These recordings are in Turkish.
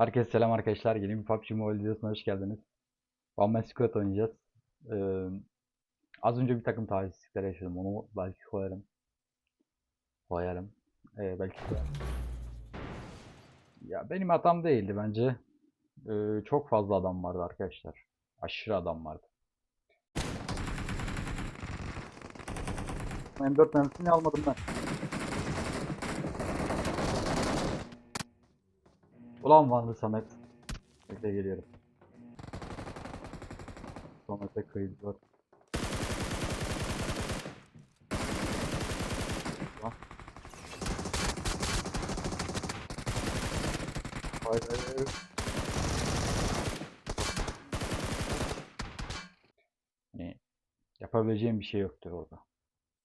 Herkese selam arkadaşlar. Yeni bir PUBG Mobile videosuna hoş geldiniz. One Man Squad oynayacağız. Ee, az önce bir takım talihsizlikler yaşadım. Onu belki koyarım. Koyarım. Ee, belki koyarım. Ya benim hatam değildi bence. Ee, çok fazla adam vardı arkadaşlar. Aşırı adam vardı. M4 mermisini almadım ben. Ulan Vanlı Samet. Bekle geliyorum. Samet'e. Lan. Hayır hayır hayır. Yani yapabileceğim bir şey yoktur orada.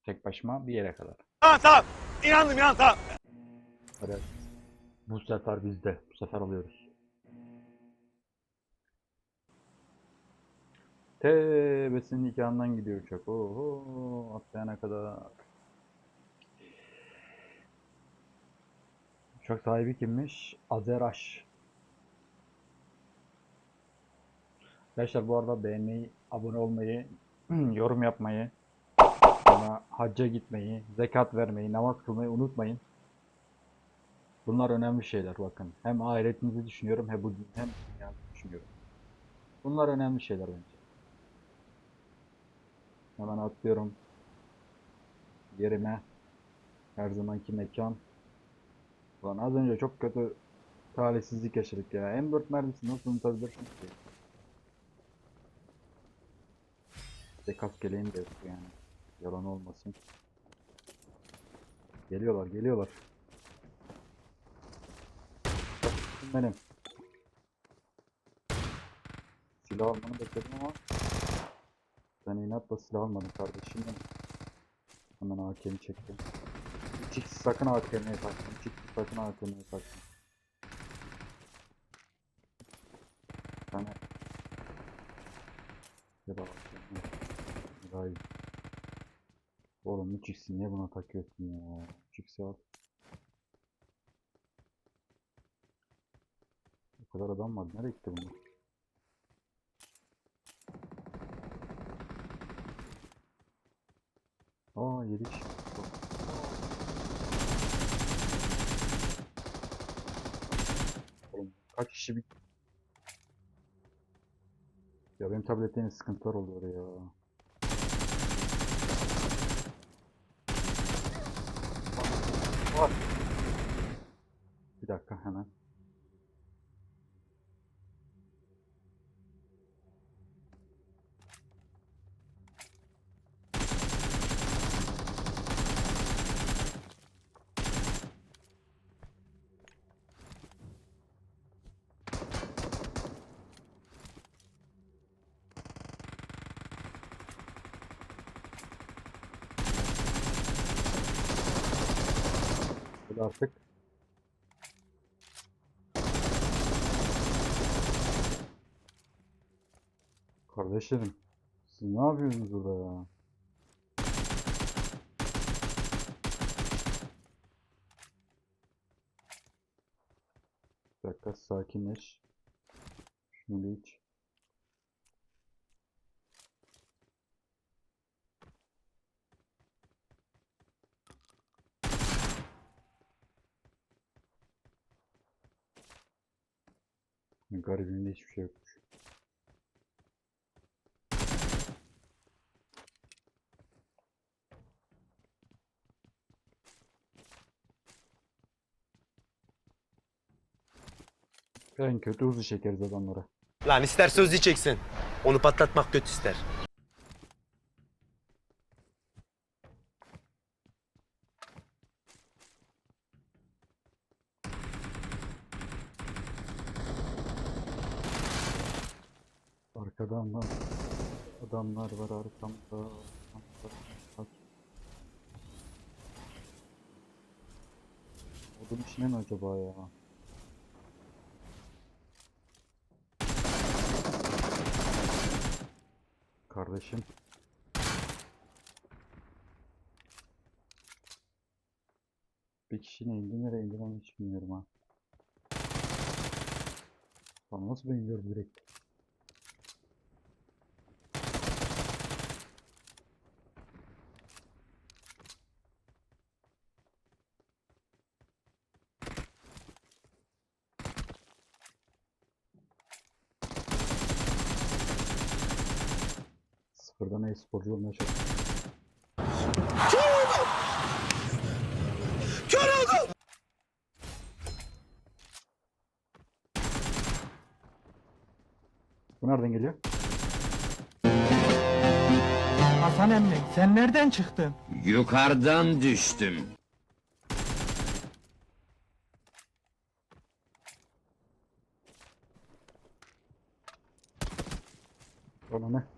Tek başıma bir yere kadar. Tamam tamam. İnandım inan tamam. Hadi. Bu sefer bizde. Bu sefer alıyoruz. Tebesinin nikahından gidiyor uçak. Oho atlayana kadar. Uçak sahibi kimmiş? Azeraş. Arkadaşlar bu arada beğenmeyi, abone olmayı, yorum yapmayı, sonra hacca gitmeyi, zekat vermeyi, namaz kılmayı unutmayın. Bunlar önemli şeyler bakın. Hem ahiretinizi düşünüyorum hem bu hem dünyayı düşünüyorum. Bunlar önemli şeyler bence. Hemen atlıyorum. Yerime. Her zamanki mekan. Ulan az önce çok kötü talihsizlik yaşadık ya. M4 mermisi nasıl unutabilirsin ki? İşte kas geleğim de yani. Yalan olmasın. Geliyorlar geliyorlar. Benim. Silah almanı bekledim ama ben inatla silah almadım kardeşim. Hemen AK'mi çektim. 3x sakın AK'me taktım. 3x sakın AK'me taktım. Yani ya da iyi. Oğlum 3x'i niye buna takıyorsun ya? 3x'i al. O kadar adam var. Nereye gitti bunlar? Aa 7 kişi. Oğlum kaç kişi bir... Ya benim tablette sıkıntılar oluyor ya. Bir dakika hemen. Böyle artık. Kardeşlerim, siz ne yapıyorsunuz burada ya? Bir dakika sakinleş. Şunu bir iç. Garibimde hiçbir şey yokmuş. En kötü hızlı çekeriz adamlara. Lan ister söz diyeceksin. Onu patlatmak kötü ister. Arkada adamlar, adamlar var arkamda. arkamda. Bak. Odun içine mi acaba ya? Kardeşim. Bir kişi ne indi nereye indi ben hiç bilmiyorum ha. Lan nasıl benziyor direkt? Sıfırdan e-sporcu olmaya çalışıyorum. Bu nereden geliyor? Hasan emmi sen nereden çıktın? Yukarıdan düştüm. Ona ne?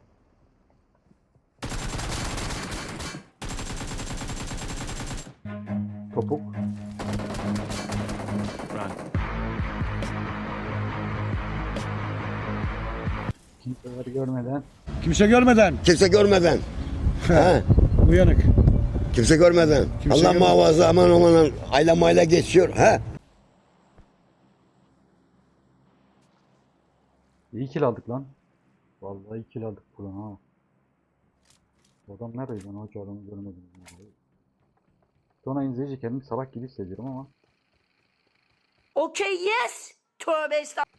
Topuk. Kimseler görmeden Kimse görmeden Kimse görmeden. ha, uyanık. kimse görmeden. Kimse Allah görmeden. muhafaza aman aman ayla mayla geçiyor. Ha? iyi kill aldık lan. Vallahi iyi kill aldık buradan ha. Adam neredeydi ben hoca adamı görmedim. Sonra izleyici kendimi salak gibi hissediyorum ama Okay, yes. Tövbe estağfurullah.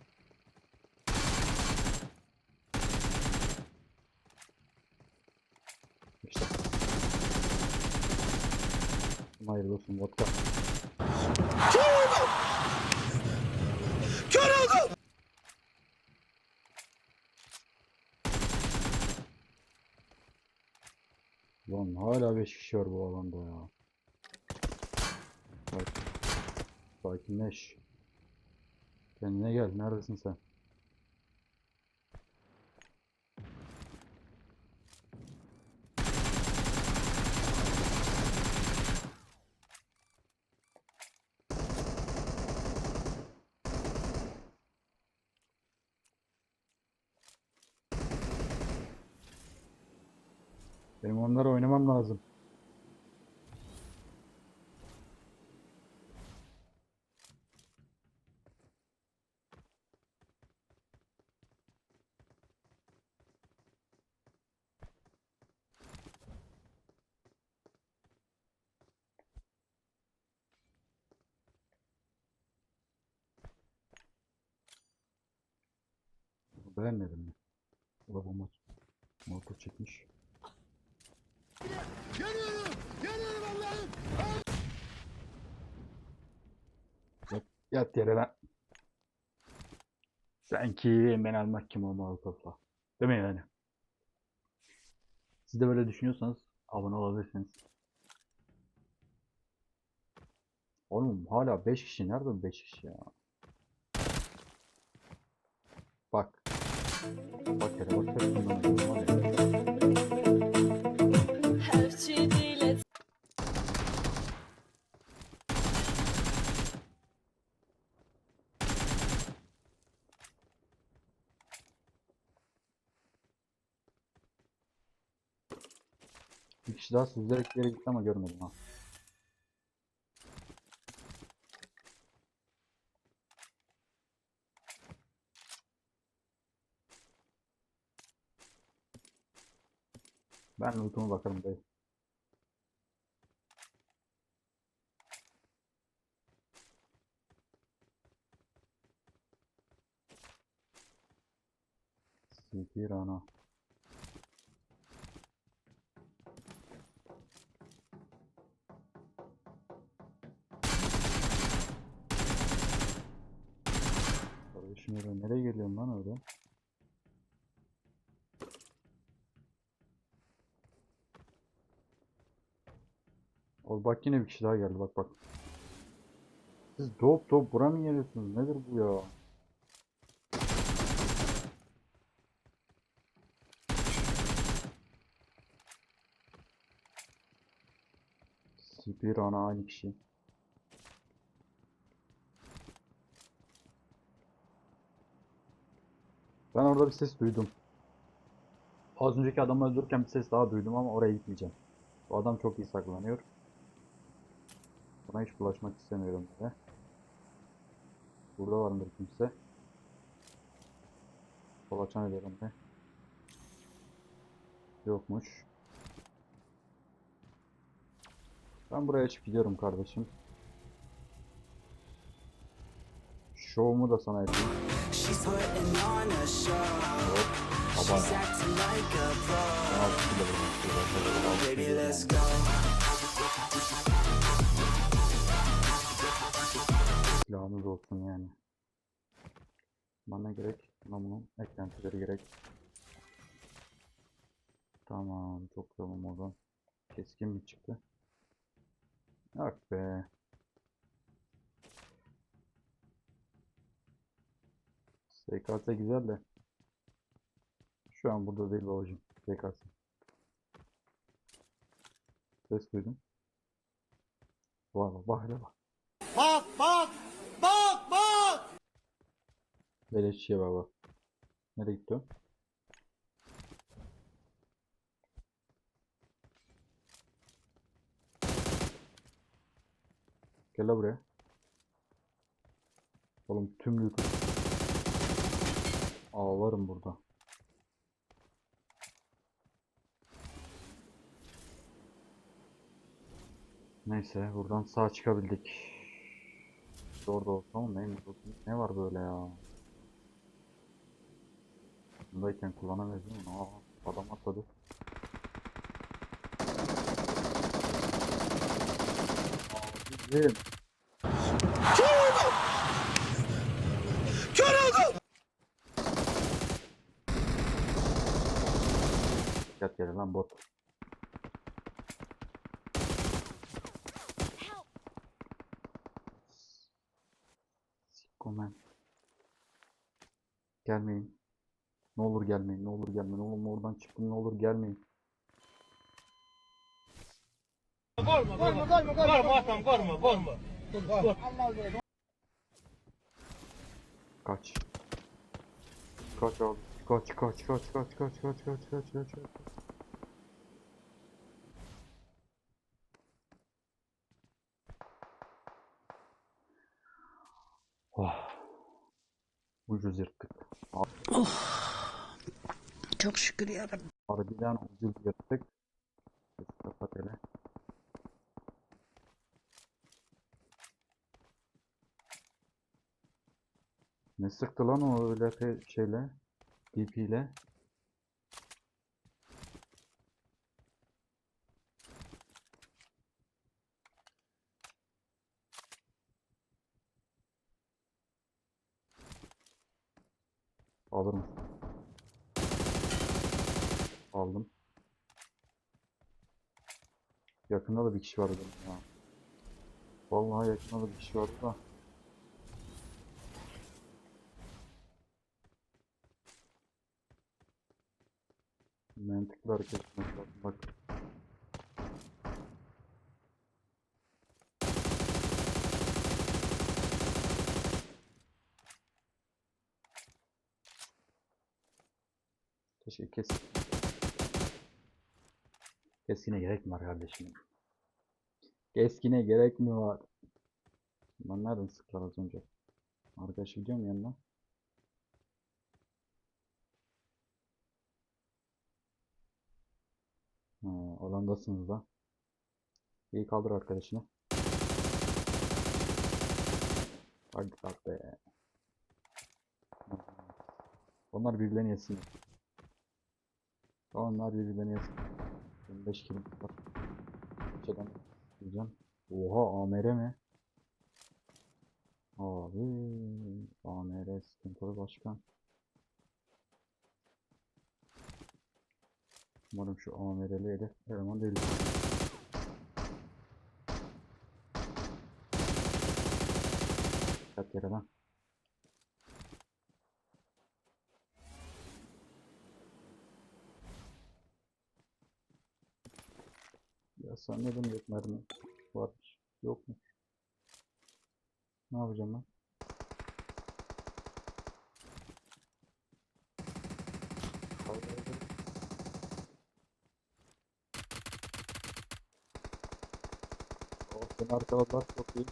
işte. Hayırlı olsun vodka. Lan hala 5 kişi var bu alanda ya. Bak. Sakinleş. Kendine gel. Neredesin sen? Benim onları oynamam lazım. Beğenmedim mi? O da bomba. Motor çekmiş. Yat, yat yere lan. Sen kim ben almak kim olmalı topla. Değil mi yani? Siz de böyle düşünüyorsanız abone olabilirsiniz. Oğlum hala 5 kişi nereden 5 kişi ya? Bak. Bak hele bak hele bundan sonra var ya. Bir kişi daha süzülerek bir yere gitti ama görmedim ha. Ben loot'uma bakarım dayı. CP Rana. Kardeşim nereye geliyorsun lan öyle? Ol bak yine bir kişi daha geldi bak bak. Siz doğup doğup bura mı geliyorsunuz? Nedir bu ya? CP Rana aynı kişi. Ben orada bir ses duydum. Az önceki adamı öldürürken bir ses daha duydum ama oraya gitmeyeceğim. Bu adam çok iyi saklanıyor. Buna hiç bulaşmak istemiyorum bile. Burada var mıdır kimse? Kolaçan edelim de. Yokmuş. Ben buraya açıp gidiyorum kardeşim. Şovumu da sana yapayım. She's putting on Silahımız olsun yani. Bana gerek, bunun eklentileri gerek. Tamam, çok tamam oradan. Keskin mi çıktı? Yok be. SKS güzel de. Şu an burada değil babacım. SKS. Ses duydum. Vay bak hele bak. Beleşçiye baba. Nereye gitti o? Gel la buraya. Oğlum tüm loot'u ağlarım burada. Neyse buradan sağ çıkabildik. Zor da olsa ama neymiş olsun. Ne var böyle ya? altındayken kullanamıyorsun. Aa, adam atladı. Abicim. Kör oldum! Kör oldum! Dikkat yere lan bot. Sikko Gelmeyin. Ne olur gelmeyin, ne olur gelmeyin. Oğlum oradan çıktım, ne olur gelmeyin. Kaç. Kaç abi. Kaç, kaç, kaç, kaç, kaç, kaç, kaç, kaç, kaç, kaç. Oh. Ucuz yırttık. Çok şükür yarabbim. Harbiden ucuz. Sesi kapat hele. Ne sıktı lan o öyle şeyle? DP ile. Alırım. Aldım. Yakında da bir kişi vardı benim ya. Vallahi yakında da bir kişi vardı da. Mantıklı hareket etmek lazım bak. Keşke kes. Keskine gerek mi var kardeşim? Keskine gerek mi var? Lan nereden sıktılar az önce? Arkadaş gidiyor mu yanına? Ha, alandasınız da. İyi kaldır arkadaşını. Hadi kalk be. Onlar birbirlerini yesin. Onlar birbirlerini yesin. 25 kilo var. Kaçadan diyeceğim. Oha AMR mi? Abi AMR sıkıntılı başkan. Umarım şu AMR'li herif eleman değil. Dikkat yere lan. Sen ne demek mermi varmış. Yok mu? Ne yapacağım ben? Seni arkaladılar çok iyi.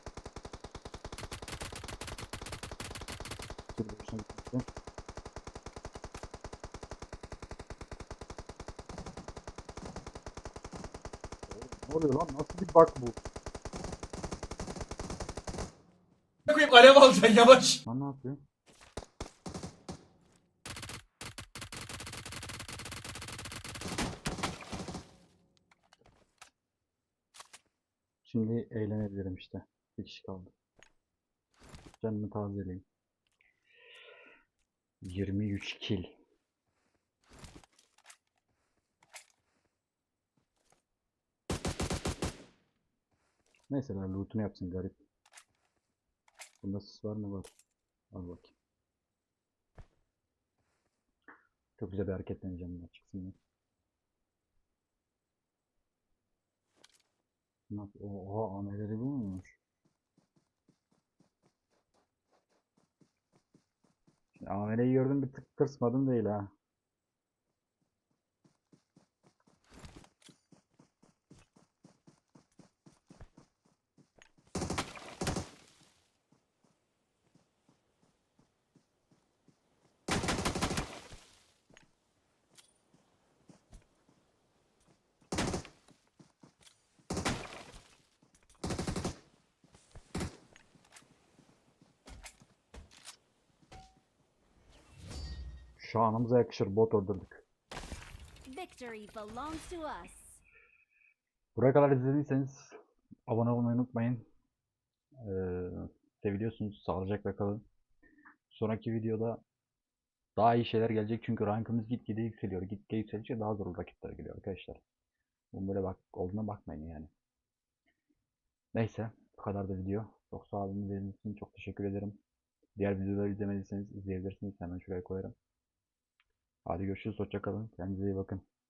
Girdim şimdi. Ne oluyor lan? Nasıl bir bug bu? koyayım alev alacaksın yavaş. Lan ne yapıyor? Şimdi eğlenebilirim işte. Bir kişi kaldı. Canımı tazeleyeyim. 23 kill. Mesela loot'unu yapsın garip. Bunda sis var mı? Var. Al bakayım. Çok güzel bir hareket deneyeceğim ben çıksın ya. Nasıl? Oha ameleri bu muymuş? Şimdi Amereyi gördüm bir tık tırsmadım değil ha. Şanımıza yakışır bot öldürdük. Buraya kadar izlediyseniz abone olmayı unutmayın. Ee, seviliyorsunuz. Sağlıcakla kalın. Sonraki videoda daha iyi şeyler gelecek çünkü rankımız gitgide yükseliyor. Gitgide yükseldikçe daha zor rakipler geliyor arkadaşlar. Bunun böyle bak olduğuna bakmayın yani. Neyse bu kadar da video. Çok sağ olun izlediğiniz için çok teşekkür ederim. Diğer videoları izlemediyseniz izleyebilirsiniz. Hemen şuraya koyarım. Hadi görüşürüz. Hoşça kalın. Kendinize iyi bakın.